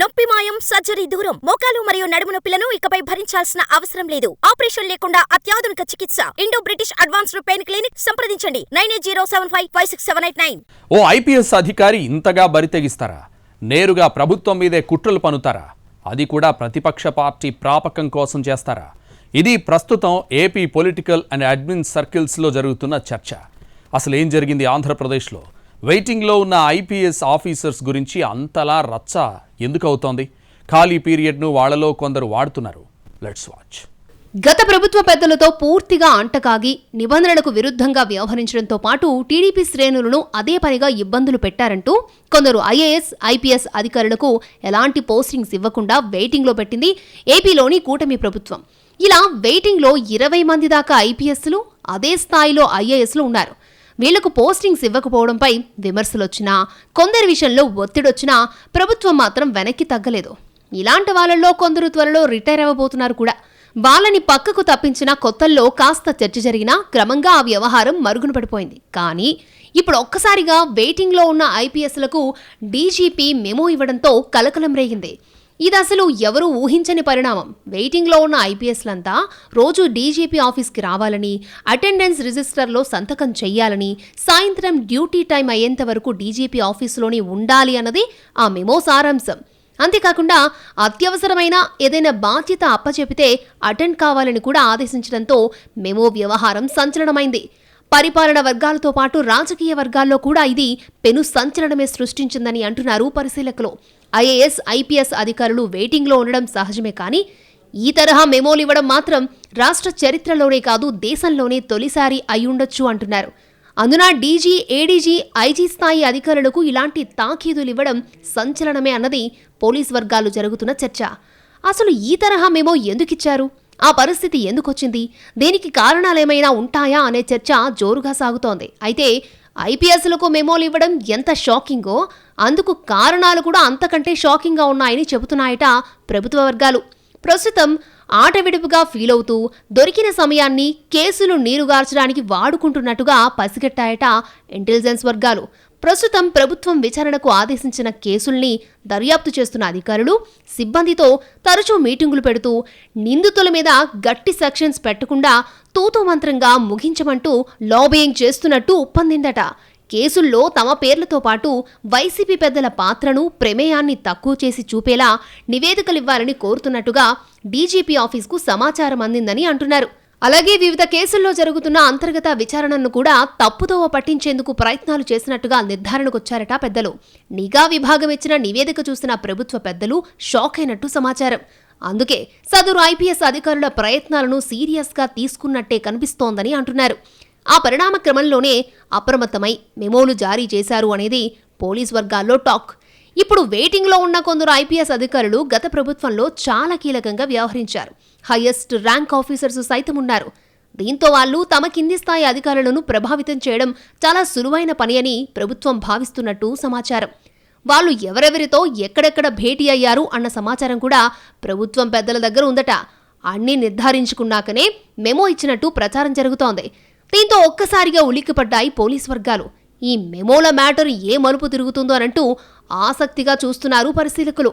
నొప్పి మాయం సర్జరీ దూరం. మోకాలు మరియు నడుము నొప్పులను ఇకపై భరించాల్సిన అవసరం లేదు. ఆపరేషన్ లేకుండా అత్యాధునిక చికిత్స. Indo British advanced pain clinic సంప్రదించండి. Nine eight zero seven five five six seven eight nine. ఓ ఐపీఎస్ అధికారి ఇంతగా బరితెగిస్తారా నేరుగా ప్రభుత్వం మీదే కుట్రలు పనుతారా అది కూడా ప్రతిపక్ష పార్టీ ప్రాపకం కోసం చేస్తారా? ఇది ప్రస్తుతం ఏపీ పొలిటికల్ అండ్ అడ్మిన్ సర్కిల్స్లో జరుగుతున్న చర్చ. అసలు ఏం జరిగింది ఆంధ్రప్రదేశ్లో? వెయిటింగ్లో ఉన్న ఐపీఎస్ ఆఫీసర్స్ గురించి అంతలా రచ్చ ఎందుకు అవుతోంది ఖాళీ పీరియడ్ను వాళ్ళలో కొందరు వాడుతున్నారు. లెట్స్ వాచ్ గత ప్రభుత్వ పెద్దలతో పూర్తిగా అంటకాగి నిబంధనలకు విరుద్ధంగా వ్యవహరించడంతో పాటు టీడీపీ శ్రేణులను అదే పనిగా ఇబ్బందులు పెట్టారంటూ కొందరు ఐఏఎస్ ఐపీఎస్ అధికారులకు ఎలాంటి పోస్టింగ్స్ ఇవ్వకుండా వెయిటింగ్లో పెట్టింది ఏపీలోని కూటమి ప్రభుత్వం. ఇలా వెయిటింగ్లో ఇరవై మంది దాకా ఐపీఎస్లు అదే స్థాయిలో ఐఏఎస్లు ఉన్నారు. వీళ్ళకు పోస్టింగ్స్ ఇవ్వకపోవడంపై విమర్శలొచ్చినా కొందరి విషయంలో ఒత్తిడొచ్చినా ప్రభుత్వం మాత్రం వెనక్కి తగ్గలేదు. ఇలాంటి వాళ్ళల్లో కొందరు త్వరలో రిటైర్ అవ్వబోతున్నారు కూడా. వాళ్ళని పక్కకు తప్పించిన కొత్తల్లో కాస్త చర్చ జరిగినా క్రమంగా ఆ వ్యవహారం మరుగున పడిపోయింది. కానీ ఇప్పుడు ఒక్కసారిగా వెయిటింగ్లో ఉన్న ఐపీఎస్లకు డీజీపీ మెమో ఇవ్వడంతో కలకలం రేగింది. ఇది అసలు ఎవరూ ఊహించని పరిణామం. వెయిటింగ్లో ఉన్న ఐపీఎస్లంతా రోజు డీజీపీ ఆఫీస్కి రావాలని అటెండెన్స్ రిజిస్టర్లో సంతకం చెయ్యాలని సాయంత్రం డ్యూటీ టైం అయ్యేంత వరకు డీజీపీ ఆఫీసులోనే ఉండాలి అన్నది ఆ మెమో సారాంశం. అంతేకాకుండా అత్యవసరమైన ఏదైనా బాధ్యత అప్పచెపితే అటెండ్ కావాలని కూడా ఆదేశించడంతో మెమో వ్యవహారం సంచలనమైంది. పరిపాలన వర్గాలతో పాటు రాజకీయ వర్గాల్లో కూడా ఇది పెను సంచలనమే సృష్టించిందని అంటున్నారు పరిశీలకులు. ఐఏఎస్ ఐపీఎస్ అధికారులు వెయిటింగ్లో ఉండడం సహజమే కానీ ఈ తరహా మెమోలు ఇవ్వడం మాత్రం రాష్ట్ర చరిత్రలోనే కాదు దేశంలోనే తొలిసారి అయ్యుండొచ్చు అంటున్నారు. అందున డీజీ ఏడీజీ ఐజీ స్థాయి అధికారులకు ఇలాంటి తాకీదులు ఇవ్వడం సంచలనమే అన్నది పోలీస్ వర్గాలు జరుగుతున్న చర్చ. అసలు ఈ తరహా మెమో ఎందుకిచ్చారు ఆ పరిస్థితి ఎందుకొచ్చింది దీనికి కారణాలేమైనా ఉంటాయా అనే చర్చ జోరుగా సాగుతోంది. అయితే ఐపీఎస్లకు మెమోలు ఇవ్వడం ఎంత షాకింగో అందుకు కారణాలు కూడా అంతకంటే షాకింగ్గా ఉన్నాయని చెబుతున్నాయట ప్రభుత్వ వర్గాలు. ప్రస్తుతం ఆటవిడుపుగా ఫీల్ అవుతూ దొరికిన సమయాన్ని కేసులు నీరుగార్చడానికి వాడుకుంటున్నట్టుగా పసిగట్టాయట ఇంటెలిజెన్స్ వర్గాలు. ప్రస్తుతం ప్రభుత్వం విచారణకు ఆదేశించిన కేసుల్ని దర్యాప్తు చేస్తున్న అధికారులు సిబ్బందితో తరచూ మీటింగులు పెడుతూ నిందితుల మీద గట్టి సెక్షన్స్ పెట్టకుండా తూతుమంత్రంగా ముగించమంటూ లాబియింగ్ చేస్తున్నట్టు ఒప్పందిందట. కేసుల్లో తమ పేర్లతో పాటు వైసీపీ పెద్దల పాత్రను ప్రమేయాన్ని తక్కువ చేసి చూపేలా నివేదికలివ్వాలని కోరుతున్నట్టుగా డీజీపీ ఆఫీస్కు సమాచారం అందిందని అంటున్నారు. అలాగే వివిధ కేసుల్లో జరుగుతున్న అంతర్గత విచారణను కూడా తప్పుదోవ పట్టించేందుకు ప్రయత్నాలు చేసినట్టుగా నిర్ధారణకొచ్చారట పెద్దలు. నిఘా విభాగం ఇచ్చిన నివేదిక చూసిన ప్రభుత్వ పెద్దలు షాక్ అయినట్టు సమాచారం. అందుకే సదరు ఐపీఎస్ అధికారుల ప్రయత్నాలను సీరియస్గా తీసుకున్నట్టే కనిపిస్తోందని అంటున్నారు. ఆ పరిణామ క్రమంలోనే అప్రమత్తమై మెమోలు జారీ చేశారు అనేది పోలీస్ వర్గాల్లో టాక్. ఇప్పుడు వెయిటింగ్లో ఉన్న కొందరు ఐపీఎస్ అధికారులు గత ప్రభుత్వంలో చాలా కీలకంగా వ్యవహరించారు. హైయెస్ట్ ర్యాంక్ ఆఫీసర్స్ సైతం ఉన్నారు. దీంతో వాళ్ళు తమ కింది స్థాయి అధికారులను ప్రభావితం చేయడం చాలా సులువైన పని అని ప్రభుత్వం భావిస్తున్నట్టు సమాచారం. వాళ్ళు ఎవరెవరితో ఎక్కడెక్కడ భేటీ అయ్యారు అన్న సమాచారం కూడా ప్రభుత్వం పెద్దల దగ్గర ఉందట. అన్నీ నిర్ధారించుకున్నాకనే మెమో ఇచ్చినట్టు ప్రచారం జరుగుతోంది. దీంతో ఒక్కసారిగా ఉలిక్కిపడ్డాయి పోలీస్ వర్గాలు. ఈ మెమోల మ్యాటర్ ఏ మలుపు తిరుగుతుందో అనంటూ ఆసక్తిగా చూస్తున్నారు పరిశీలకులు.